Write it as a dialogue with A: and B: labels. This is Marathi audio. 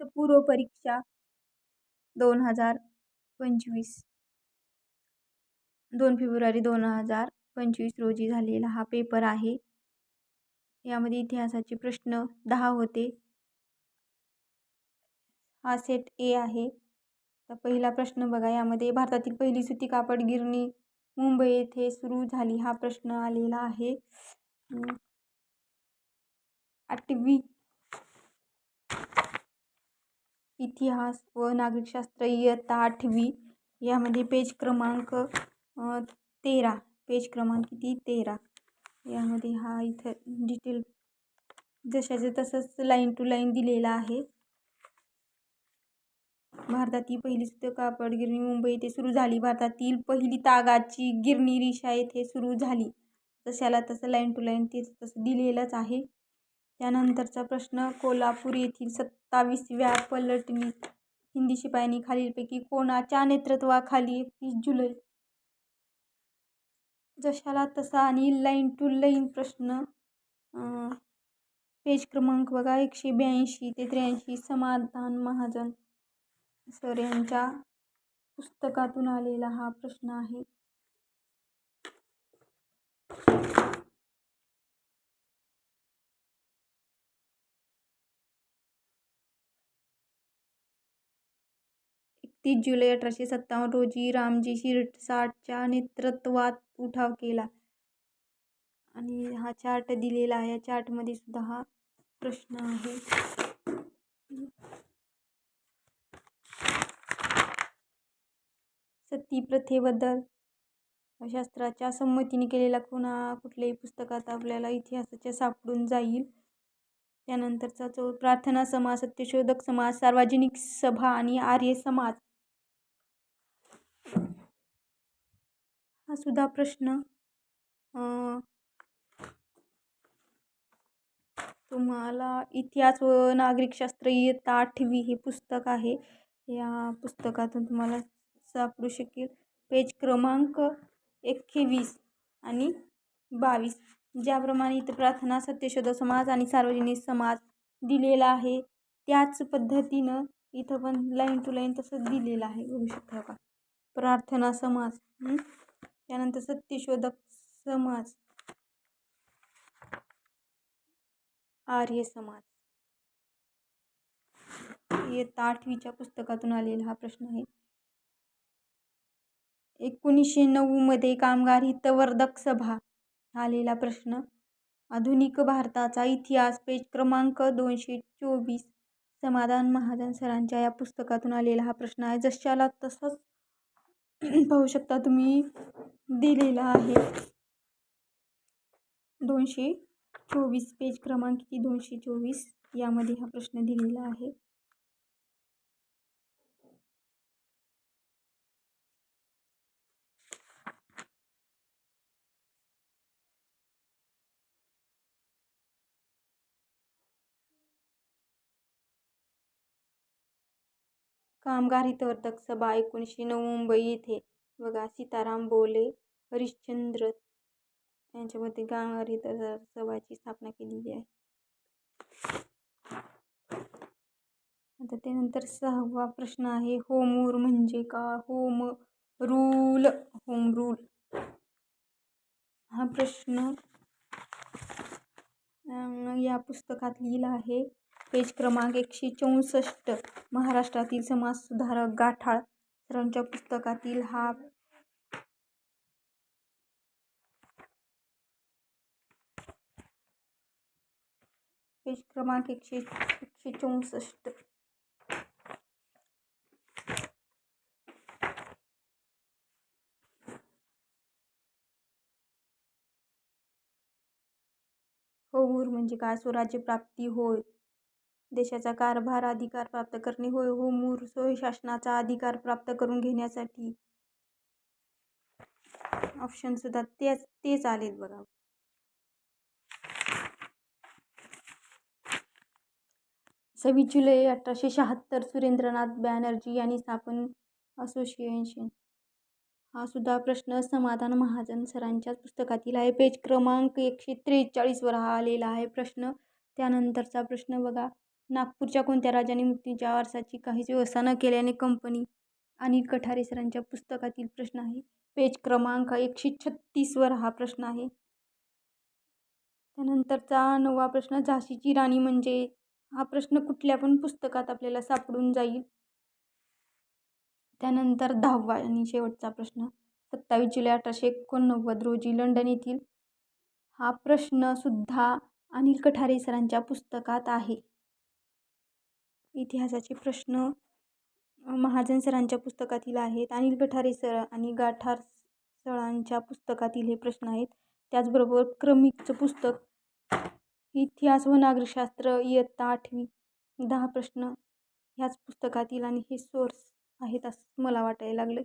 A: संयुक्त पूर्व परीक्षा दोन हजार पंचवीस. दोन फेब्रुवारी दोन हजार पंचवीस रोजी झालेला हा पेपर आहे. यामध्ये इतिहासाचे प्रश्न दहा होते. हा सेट ए आहे. तर पहिला प्रश्न बघा यामध्ये भारतातील पहिली सुती कापड गिरणी मुंबई येथे सुरू झाली. हा प्रश्न आलेला आहे. आठवी. इतिहास व नागरिकशास्त्र इयत्ता आठवी यामध्ये पेज क्रमांक तेरा. पेज क्रमांक किती? तेरा. यामध्ये हा इथं डिटेल जशाचं तसंच लाईन टू लाईन दिलेला आहे. भारतातील पहिली सुद्धा कापड गिरणी मुंबई येथे सुरू झाली. भारतातील पहिली तागाची गिरणी रिषा येथे सुरू झाली. जशाला तसं लाईन टू लाईन ते तसं दिलेलंच आहे. त्यानंतरचा प्रश्न कोल्हापूर येथील सत्तावीसव्या पलटणी हिंदी शिपायांनी खालीलपैकी कोणाच्या नेतृत्वाखाली एकतीस जुलै जशाला तसा आणि लाईन टू लाईन प्रश्न पेज क्रमांक बघा एकशे ब्याऐंशी ते त्र्याऐंशी समाधान महाजन सर यांच्या पुस्तकातून आलेला हा प्रश्न आहे. तीस जुलै अठराशे सत्तावन्न रोजी रामजी शिरसाटच्या नेतृत्वात उठाव केला. आणि हा चार्ट दिलेला आहे. या चार्टमध्ये सुद्धा हा प्रश्न आहे. सती प्रथेबद्दल शास्त्राच्या संमतीने केलेला कुणा कुठल्याही पुस्तकात आपल्याला इतिहासाच्या सापडून जाईल. त्यानंतरचा जो प्रार्थना समाज सत्यशोधक समाज सार्वजनिक सभा आणि आर्य समाज. हा सुद्धा प्रश्न. तुम्हाला इतिहास व नागरिकशास्त्र इयत्ता आठवी हे पुस्तक आहे. या पुस्तकातून तुम्हाला सापडू शकेल. पेज क्रमांक एकवीस आणि बावीस. ज्याप्रमाणे इथं प्रार्थना सत्यशोध समाज आणि सार्वजनिक समाज दिलेला आहे. त्याच पद्धतीनं इथं पण लाईन टू लाईन तसंच दिलेलं आहे. बघू शकता का? प्रार्थना समाज त्यानंतर सत्यशोधक समाज आर्य समाज इयत्ता आठवीच्या पुस्तकातून आलेला हा प्रश्न आहे. एकोणीसशे नऊमध्ये कामगार हितवर्धक सभा आलेला प्रश्न. आधुनिक भारताचा इतिहास पेज क्रमांक दोनशे चोवीस. समाधान महाजन सरांच्या या पुस्तकातून आलेला हा प्रश्न आहे. जशाला तसंच पाहू शकता तुम्ही. दिलेला आहे. दोनशे चोवीस पेज क्रमांक किती? दोनशे चोवीस. यामध्ये हा प्रश्न दिलेला आहे. कामगार हितवर्धक सभा एकोणीसशे नऊ मुंबई येथे. बघा सीताराम बोले हरिश्चंद्र यांच्यामध्ये कामगार हितवर्धक सभाची स्थापना केलेली आहे. आता त्यानंतर सहावा प्रश्न आहे होम म्हणजे का होम रूल होम रूल. हा प्रश्न या पुस्तकात लिहिला आहे. पेज क्रमांक एकशे चौसष्ट. महाराष्ट्रातील समाजसुधारक गाठाळ सरांच्या पुस्तकातील हा पेज क्रमांक एकशे एकशे चौसष्ट. होऊर म्हणजे काय? स्वराज्य प्राप्ती होय. देशाचा कारभार अधिकार प्राप्त करणे होय हो मूरसोय शासनाचा अधिकार प्राप्त करून घेण्यासाठी. ऑप्शन सुद्धा तेच तेच आलेत बघा. सव्वीस जुलै अठराशे शहात्तर सुरेंद्रनाथ बॅनर्जी यांनी स्थापन असोसिएशन. हा सुद्धा प्रश्न समाधान महाजन सरांच्याच पुस्तकातील आहे. पेज क्रमांक एकशे त्रेचाळीसवर हा आलेला आहे प्रश्न. त्यानंतरचा प्रश्न बघा. नागपूरच्या कोणत्या राजाने मुक्तीच्या वारसाची काहीच व्यवस्था न केल्याने कंपनी आणि कठारे सरांच्या पुस्तकातील प्रश्न आहे. पेज क्रमांक एकशे छत्तीसवर हा प्रश्न आहे. त्यानंतरचा नववा प्रश्न झाशीची राणी म्हणजे? हा प्रश्न कुठल्या पण पुस्तकात आपल्याला सापडून जाईल. त्यानंतर दहावा आणि शेवटचा प्रश्न सत्तावीस जुलै अठराशे एकोणनव्वद रोजी लंडन येथील हा प्रश्नसुद्धा अनिल कठारे सरांच्या पुस्तकात आहे. इतिहासाचे प्रश्न महाजन सरांच्या पुस्तकातील आहेत अनिल गठारे सर आणि गाठार सरांच्या पुस्तकातील हे प्रश्न आहेत. त्याचबरोबर क्रमिकचं पुस्तक इतिहास व नागरिकशास्त्र इयत्ता आठवी दहा प्रश्न ह्याच पुस्तकातील आणि हे सोर्स आहेत असं मला वाटायला लागलं